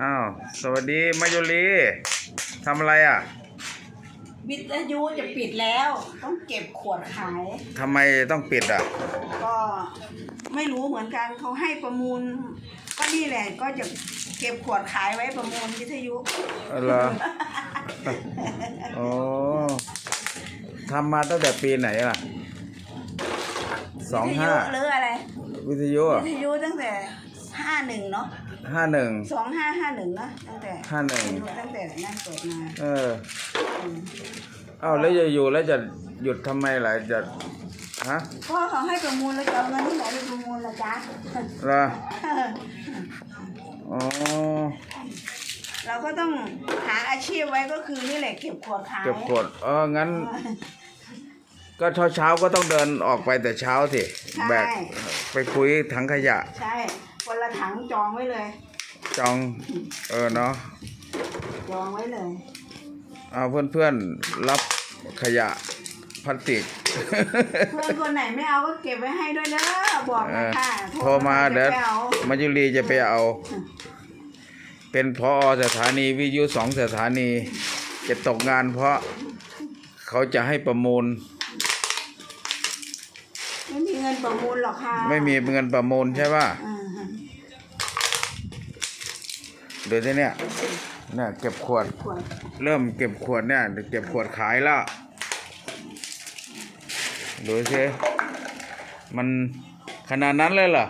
อ้าว สวัสดีมายุรีทำอะไรอะ วิทยุจะปิดแล้ว ต้องเก็บขวดขาย ทำไมต้องปิดอะ ก็ไม่รู้เหมือนกันเขาให้ประมูล ก็นี่แหละก็จะเก็บขวดขายไว้ประมูลวิทยุเหรอ โอ้ทำมาตั้งแต่ปีไหนล่ะ สองวิทห้ายุหรืออะไร วิทยุวิทยุตั้งแต่ห้าหนึ่งเนาะ ห้าหนึ่งสองห้าห้าหนึ่งนะตั้งแต่51ตั้งแต่นั่นเกิดมาเออเอ้าแล้วจะอยู่แล้วจะหยุดทำไมล่ะจะฮะก็เขาให้ประมูลแล้วจะเอาเงินที่ไหนไปประมูลล่ะจ๊ะเหรออ๋อเราก็ต้องหาอาชีพไว้ก็คือนี่แหละเก็บขวดขายเก็บกดเอองั้น ก็เช้าเช้าๆก็ต้องเดินออกไปแต่เช้าสิแบกไปคุยถังขยะ ใช่ คนละถังจองไว้เลย จอง เออเนาะจองไว้เลยเอาเพื่อนเพื่อนๆรับขยะพลาสติก เพื่อนคนไหนไม่เอาก็เก็บไว้ให้ด้วยเด้อบอกเอนะอค่ะโทรมาเดี๋ยวจะไปเอามายุรีจะไปเอา เป็นพอสถานีวิทยุสองสถานี จะตกงานเพราะเขาจะให้ประมูล ไม่มีเงินประมูลหรอกค่ะ ไม่มีเงินประมูลใช่ป่ะอ่าฮะ เดี๋ยวที่เนี่ยเนี่ยเก็บขวด ขวดเริ่มเก็บขวดเนี่ยเก็บขวดขายแล้วดูสิมันขนาดนั้นเลยเหรอ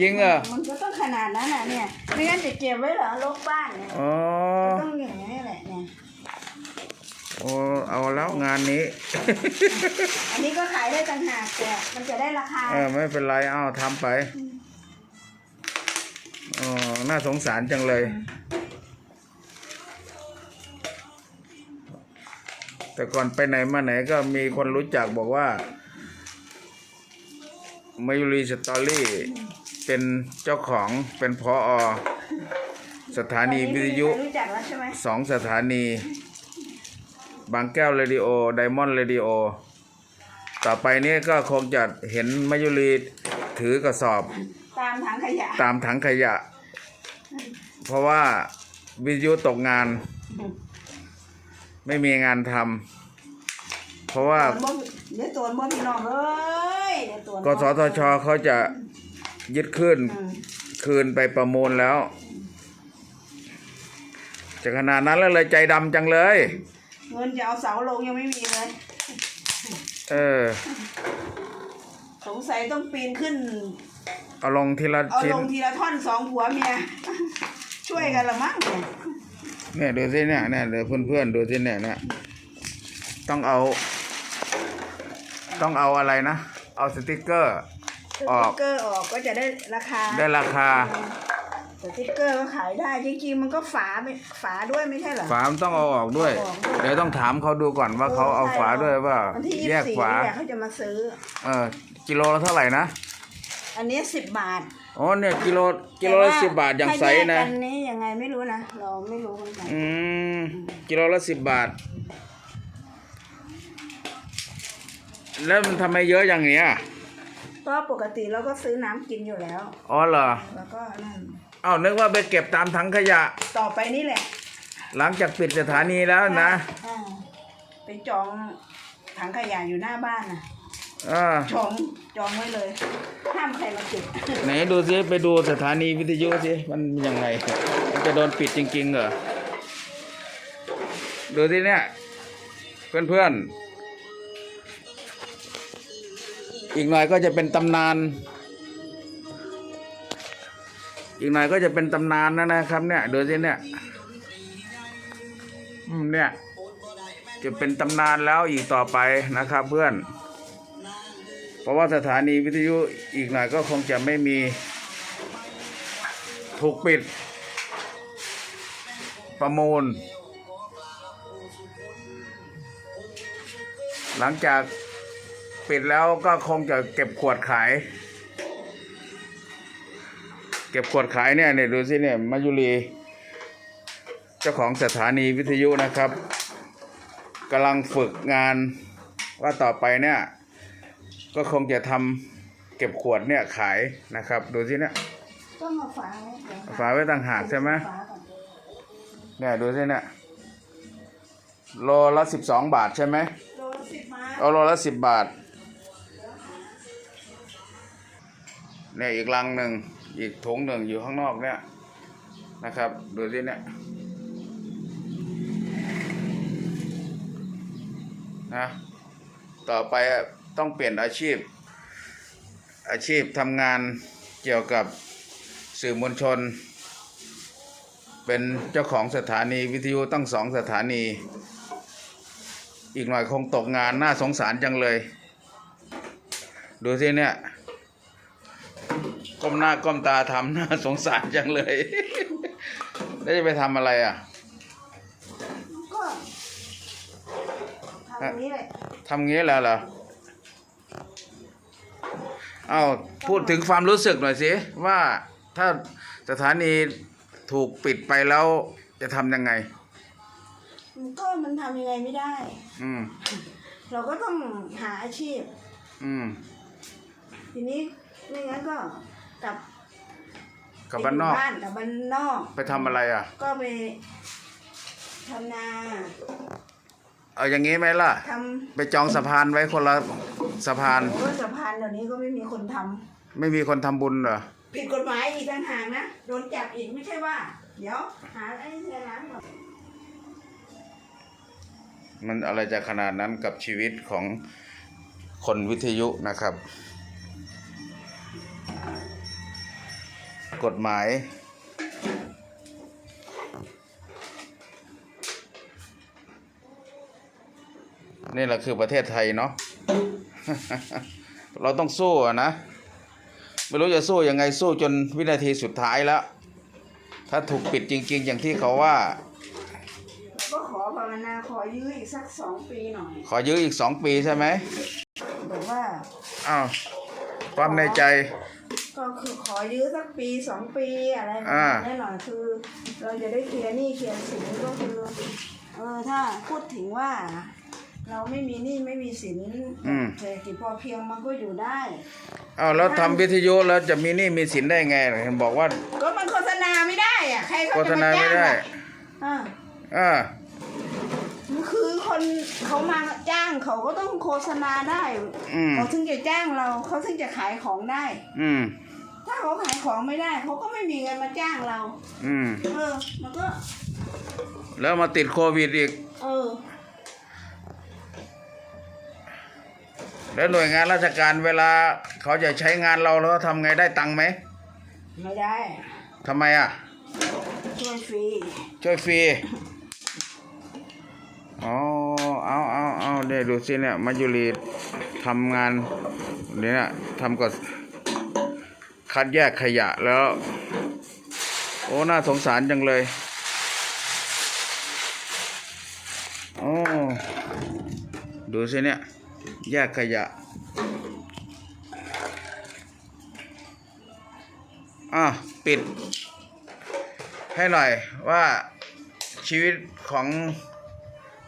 จริงเหรอมันก็ต้องขนาดนั้นน่ะเนี่ยไม่งั้นจะเก็บไว้เหรอลกบ้านเนี่ยอ๋อต้องอย่างนี้แหละเนี่ยโอ้เอาแล้วงานนี้ อันนี้ก็ขายได้ต่างหากแต่มันจะได้ราคาเออไม่เป็นไรเอาทำไป อ๋อ น่าสงสารจังเลย แต่ก่อนไปไหนมาไหนก็มีคนรู้จักบอกว่ามายุรีสตอรี่เป็นเจ้าของเป็นพออสถานีวิทยุรู้จักแล้วใช่ไหมสองสถานี บางแก้วเรดิโอไดมอนด์เรดิโอ ต่อไปนี้ก็คงจะเห็นมายุรีถือกระสอบ ตามถังขยะ ตามถังขยะ เพราะว่าวิทยุตกงาน ไม่มีงานทำเพราะว่าตัวบ่เดี๋ยวตัวบ่พี่น้องเอ้ยเดี๋ยวตัวกสทชเขาจะยึดขึ้นอืมคืนไปประมูลแล้วจะขนาดนั้นแล้วเลยใจดำจังเลย เงินจะเอาเสาลงยังไม่มีเลย เออ สงสัยต้องปีนขึ้น เอาลงทีละเอาชิ้ลนงทีละท่อนสองผัวเมีย ช่วยกันละมั้งเนี่ยเนี่ยดูสิเนี่ยเนี่ยเดี๋ยวเพื่อนๆดูสิเนี่ยเนี่ยต้องเอา ต้องเอาอะไรนะ เอาสติกเกอร์ สออติ๊กกเกอร์ออกก็จะได้ราคาได้ราคา สติ๊กเกอร์ก็ขายได้จริงๆมันก็ฝาไม่ฝาด้วยไม่ใช่เหรอ ฝามันต้องเอาออกด้วย เอาออกด้วย เดี๋ยวต้องถามเขาดูก่อนว่าเขาเอาฝาด้วยว่า วันที่ยี่แยสิกบสี่ฝา เนี่ยเขาจะมาซื้อ เออกิโลละเท่าไหร่นะ อันนี้สิบบาทอ๋อเนี่ยกิโลกิโลละสิบบาทอย่างใสถ้แยกนะกันนี้ยังไงไม่รู้นะเราไม่รู้เหมือนกันอืมกิโลละสิบบาท แล้วมันทำไมเยอะอย่างเนี้ยก็ปกติเราก็ซื้อน้ำกินอยู่แล้ว อ๋อเหรอแล้วก็นั่นเอ้านึกว่าไปเก็บตามถังขยะ ต่อไปนี่แหละ หลังจากปิดสถานีแล้วนะอ่าไปจองถังขยะอยู่หน้าบ้านน่ะ อ่าจองจองไว้เลย ห้ามใครมาเก็บไหนดูซิไปดูสถานีวิทยุสิมันยังไงมันจะโดนปิดจริงๆเหรอดูสิเนี่ย เพื่อนๆ อีกหน่อยก็จะเป็นตำนาน อีกหน่อยก็จะเป็นตำนานนะนะครับ เนี่ยดูสิเนี่ยอืมเนี่ย จะเป็นตำนานแล้วอีกต่อไปนะครับเพื่อน เพราะว่าสถานีวิทยุอีกหน่อยก็คงจะไม่มีถูกปิด ประมูล หลังจากปิดแล้วก็คงจะเก็บขวดขาย เก็บขวดขายเนี่ยเนี่ยดูสิเนี่ยมายุรีเจ้าของสถานีวิทยุนะครับกำลังฝึกงานว่าต่อไปเนี่ย ก็คงจะทำเก็บขวดเนี่ยขายนะครับ ดูสิเนี่ย ต้องเอาฝาไว้เดี๋ยวฝาไว้ต่างหากใช่ไหม ฝาก่อนเนี่ยดูสิเนี่ยโลละสิบสองบาทใช่ไหมโลละสิบมาเอาโลละสิบบาท เนี่ยอีกลังหนึ่งอีกถุงหนึ่งอยู่ข้างนอกเนี่ยนะครับ ดูสิเนี่ยนะต่อไปอะ ต้องเปลี่ยนอาชีพ อาชีพทำงานเกี่ยวกับสื่อมวลชน เป็นเจ้าของสถานีวิทยุตั้งสองสถานี อีกหน่อยคงตกงานน่าสงสารจังเลย ดูสิเนี่ยก้มหน้าก้มตาทำน่าสงสารจังเลย แล้วจะไปทำอะไรอะก็ทำอย่างนี้เลยทำงี้แล้วเหรอ เอาพูดถึงความรู้สึกหน่อยสิว่าถ้าสถานีถูกปิดไปแล้วจะทำยังไง ก็มันทำยังไงไม่ได้ อืม เราก็ต้องหาอาชีพ อืม ทีนี้ไม่งั้นก็กลับกลับบ้านนอกไปยู่บ้านกลับบ้านนอก ไปทำอะไรอะ ก็ไปทำนา เอาอย่างงี้ไหมล่ะทไปจองสะพานไว้คนละสะพานำโอ้สะพานเดี๋ยวนี้ก็ไม่มีคนทำไม่มีคนทำบุญเหรอ ผิดกฎหมายอีกต่างหากนะ โดนจับอีกไม่ใช่ว่า เดี๋ยว หาไอ้เสียร้านก่อน มันอะไรจะขนาดนั้นกับชีวิตของคนวิทยุนะครับ กฎหมาย นี่แหละคือประเทศไทยเนาะ เราต้องสู้อะนะ ไม่รู้จะสู้ยังไงสู้จนวินาทีสุดท้ายแล้ว ถ้าถูกปิดจริง ๆ อย่างที่เขาว่า ก็ขอภาวนาขอยื้ออีกสักสองปีหน่อย ขอยื้ออีกสองปีใช่ไหมแบบว่าอ้าวความในใจ ก็คือขอยื้อสักปีสองปีอะไรแบบอ่านี้หน่อยคือ เราจะได้เคลียร์หนี้เคลียร์สินก็คือเออถ้าพูดถึงว่า เราไม่มีหนี้ไม่มีสินอืม เศรษฐกิจพอเพียงมันก็อยู่ได้อ้าวแล้วทำวิทยุแล้วจะมีหนี้มีสินได้ไงเห็นบอกว่าก็มันโฆษณาไม่ได้อะใครเขาโฆษจะณามาไม่จ้างได้อะอ่าอ่าคือคนเขามาจ้างเขาก็ต้องโฆษณาได้อืมเขาถึงจะจ้างเราเขาถึงจะขายของได้ อืมถ้าเขาขายของไม่ได้เขาก็ไม่มีเงินมาจ้างเรา อืมเออ มันก็ แล้วมาติดโควิดอีก เออ แล้วหน่วยงานราชการเวลาเขาจะใช้งานเราแล้วทำไงได้ตังค์ไหมไม่ได้ ทำไมอะ ช่วยฟรี ช่วยฟรี อ๋อ เอาเอาเอาเดี๋ยวดูสิเนี่ยมายุรีทำงานเนี่ยทำกับคัดแยกขยะแล้ว โอ้ น่าสงสารจังเลยโอ้ดูสิเนี่ย แยกขยะ อะ ปิด ให้หน่อยว่าชีวิตของ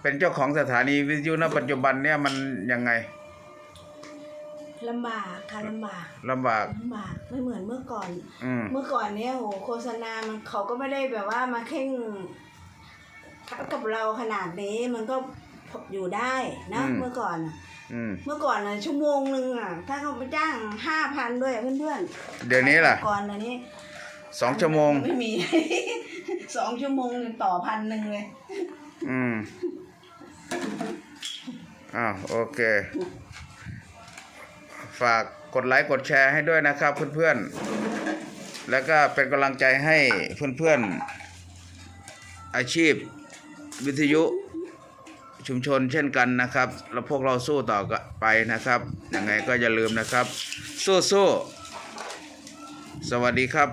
เป็นเจ้าของสถานีวิทยุณปัจจุบันเนี่ยมันยังไงลำบากค่ะลำบากลำบากลำบากไม่เหมือนเมื่อก่อน อืมเมื่อก่อนเนี่ยโหโฆษณามันเขาก็ไม่ได้แบบว่ามาเข่งกับเราขนาดนี้มันก็อยู่ได้นะอืมเมื่อก่อนน่ะ อืมเมื่อก่อนน่ะชั่วโมงหนึ่งอะ ถ้าเขาไปจ้างห้าพันด้วยเพื่อนๆเดี๋ยวนี้ล่ะก่อนอันนี้สองชั่วโมง ไม่มี สองชั่วโมงต่อพันหนึ่งเลย อืมอ้าวโอเค ฝากกดไลค์กดแชร์ให้ด้วยนะครับเพื่อนๆ แล้วก็เป็นกำลังใจให้เพื่อนๆ อาชีพวิทยุ ชุมชนเช่นกันนะครับ แล้วพวกเราสู้ต่อไปนะครับ ยังไงก็อย่าลืมนะครับ สู้สู้สวัสดีครับ